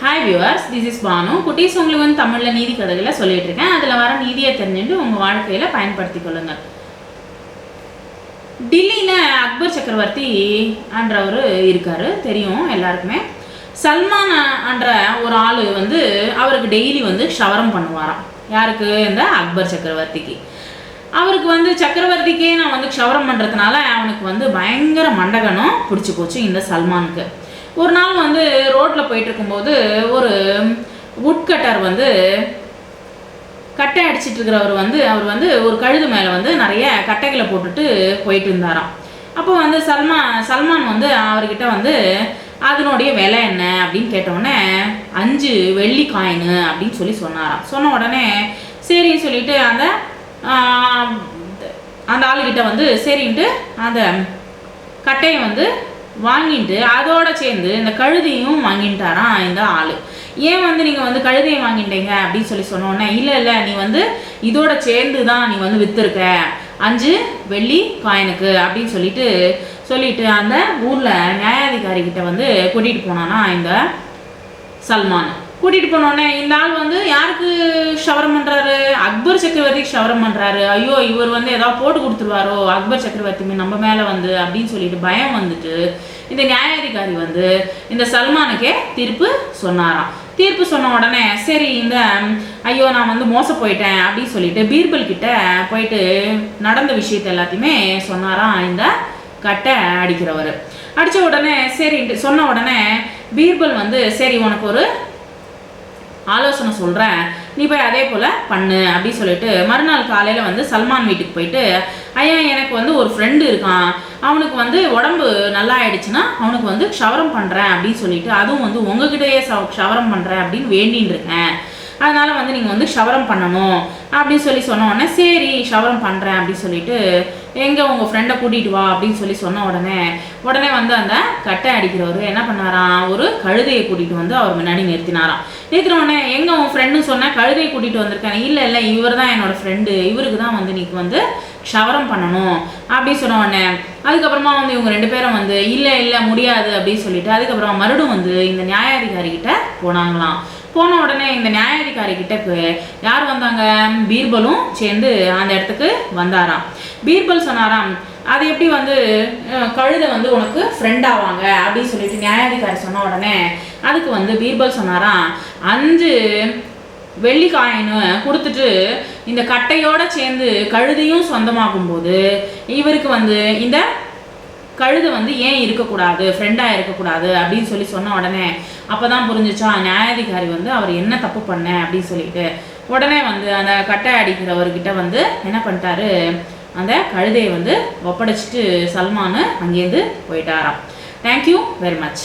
Hi viewers this is Banu குட்டீஸ் உங்களுக்கு வந்து தமிழில் நீதி கதைகளை சொல்லிட்டு இருக்கேன் அதில் வர நீதியை தெரிஞ்சுட்டு உங்கள் வாழ்க்கையில் பயன்படுத்தி கொள்ளுங்கள். டில்லியில் அக்பர் சக்கரவர்த்தி என்றவர் இருக்கார். தெரியும் எல்லாருக்குமே. சல்மான் என்ற ஒரு ஆள் வந்து அவருக்கு டெய்லி வந்து ஷவரம் பண்ணுவாராம். யாருக்கு? இந்த அக்பர் சக்கரவர்த்திக்கு. அவருக்கு வந்து சக்கரவர்த்திக்கே நான் வந்து க்ஷவரம் பண்ணுறதுனால அவனுக்கு வந்து பயங்கர மண்டகனம் பிடிச்சி போச்சு இந்த சல்மானுக்கு. ஒரு நாள் வந்து ரோட்டில் போயிட்டு இருக்கும்போது ஒரு உட்கட்டர் வந்து கட்டை அடிச்சிட்டு இருக்கிறவர் வந்து அவர் வந்து ஒரு கழுது மேலே வந்து நிறைய கட்டைகளை போட்டுட்டு போயிட்டு இருந்தாராம். அப்போ வந்து சல்மான் சல்மான் வந்து அவர்கிட்ட வந்து அதனுடைய விலை என்ன? அப்படின்னு கேட்டவுடனே அஞ்சு வெள்ளி காயின் அப்படின்னு சொல்லி சொன்னாராம். சொன்ன உடனே சரின்னு சொல்லிட்டு அந்த அந்த ஆளுகிட்ட வந்து சரின்ட்டு அந்த கட்டையை வந்து வாங்கிட்டு அதோட சேர்ந்து இந்த கழுதையும் வாங்கிட்டாராம் இந்த ஆள். ஏன் வந்து நீங்கள் வந்து கழுதையை வாங்கிட்டீங்க அப்படின்னு சொல்லி சொன்னோன்னே இல்லை இல்லை நீ வந்து இதோட சேர்ந்து தான் நீ வந்து விற்றுருக்க அஞ்சு வெள்ளி காயினுக்கு அப்படின்னு சொல்லிட்டு சொல்லிட்டு அந்த ஊரில் நியாயாதிகாரி கிட்ட வந்து கூட்டிகிட்டு போனானா இந்த சல்மான். கூட்டிகிட்டு போனோடனே இந்த ஆள் வந்து யாருக்கு ஷவரம் பண்ணுறாரு அக்பர் சக்கரவர்த்திக்கு ஷவரம் பண்ணுறாரு ஐயோ இவர் வந்து ஏதாவது போட்டு கொடுத்துருவாரோ? அக்பர் சக்கரவர்த்தி நம்ம மேலே வந்து அப்படின்னு சொல்லிட்டு பயம் வந்துட்டு இந்த நியாயாதிகாரி வந்து இந்த சல்மானுக்கே தீர்ப்பு சொன்னாராம். தீர்ப்பு சொன்ன உடனே சரி இந்த ஐயோ நான் வந்து மோச போயிட்டேன் அப்படின்னு சொல்லிட்டு பீர்பல் கிட்ட போயிட்டு நடந்த விஷயத்தை எல்லாத்தையுமே சொன்னாராம். இந்த கட்டை அடிக்கிறவர். அடித்த உடனே சரின்ட்டு சொன்ன உடனே பீர்பல் வந்து சரி உனக்கு ஒரு ஆலோசனை சொல்கிறேன் நீ போய் அதே போல் பண்ணு அப்படின்னு சொல்லிட்டு மறுநாள் காலையில் வந்து சல்மான் வீட்டுக்கு போயிட்டு ஐயா எனக்கு வந்து ஒரு ஃப்ரெண்டு இருக்கான். அவனுக்கு வந்து உடம்பு நல்லா ஆயிடுச்சுன்னா அவனுக்கு வந்து க்ஷவரம் பண்ணுறேன் அப்படின்னு சொல்லிட்டு அதுவும் வந்து உங்ககிட்டயே ஷவரம் பண்ணுறேன் அப்படின்னு வேண்டின்னு இருக்கேன். அதனால் வந்து நீங்கள் வந்து ஷவரம் பண்ணணும் அப்படின்னு சொல்லி சொன்ன உடனே சரி ஷவரம் பண்ணுறேன் அப்படின்னு சொல்லிட்டு எங்கே உங்கள் ஃப்ரெண்டை கூட்டிகிட்டு வா அப்படின்னு சொல்லி சொன்ன உடனே உடனே வந்து அந்த கட்டை அடிக்கிறவர் என்ன பண்ணாராம் ஒரு கழுதையை கூட்டிகிட்டு வந்து அவர் முன்னாடி நிறுத்தினாராம். நிறுத்தின உடனே எங்கே உன் ஃப்ரெண்டுன்னு சொன்னால் கழுதையை கூட்டிகிட்டு வந்திருக்காங்க இல்லை இல்லை இவர் தான் என்னோடய ஃப்ரெண்டு இவருக்கு தான் வந்து நீக்கு வந்து ஷவரம் பண்ணணும் அப்படின்னு சொன்ன உடனே அதுக்கப்புறமா வந்து இவங்க ரெண்டு பேரும் வந்து இல்லை இல்லை முடியாது அப்படின்னு சொல்லிட்டு அதுக்கப்புறமா மறுபடியும் வந்து இந்த நியாயாதிகாரி கிட்ட போனாங்களாம். போன உடனே இந்த நியாயாதிகாரி கிட்ட யார் வந்தாங்க? பீர்பலும் சேர்ந்து அந்த இடத்துக்கு வந்தாராம். பீர்பல் சொன்னாராம் அது எப்படி வந்து கழுதை வந்து உனக்கு ஃப்ரெண்ட் ஆவாங்க? அப்படின்னு சொல்லிட்டு நியாயாதிகாரி சொன்ன உடனே அதுக்கு வந்து பீர்பல் சொன்னாராம் அஞ்சு வெள்ளி காயினு கொடுத்துட்டு இந்த கட்டையோட சேர்ந்து கழுதையும் சொந்தமாகும் போது இவருக்கு வந்து இந்த கழுதை வந்து ஏன் இருக்கக்கூடாது ஃப்ரெண்டாக இருக்கக்கூடாது அப்படின்னு சொல்லி சொன்ன உடனே அப்போ தான் புரிஞ்சுச்சா நியாயாதிகாரி வந்து அவர் என்ன தப்பு பண்ண அப்படின்னு சொல்லிட்டு உடனே வந்து அந்த கட்டை அடிக்கிறவர்கிட்ட வந்து என்ன பண்ணிட்டாரு அந்த கழுதையை வந்து ஒப்படைச்சிட்டு சல்மானு அங்கேருந்து போயிட்டாராம். Thank you very much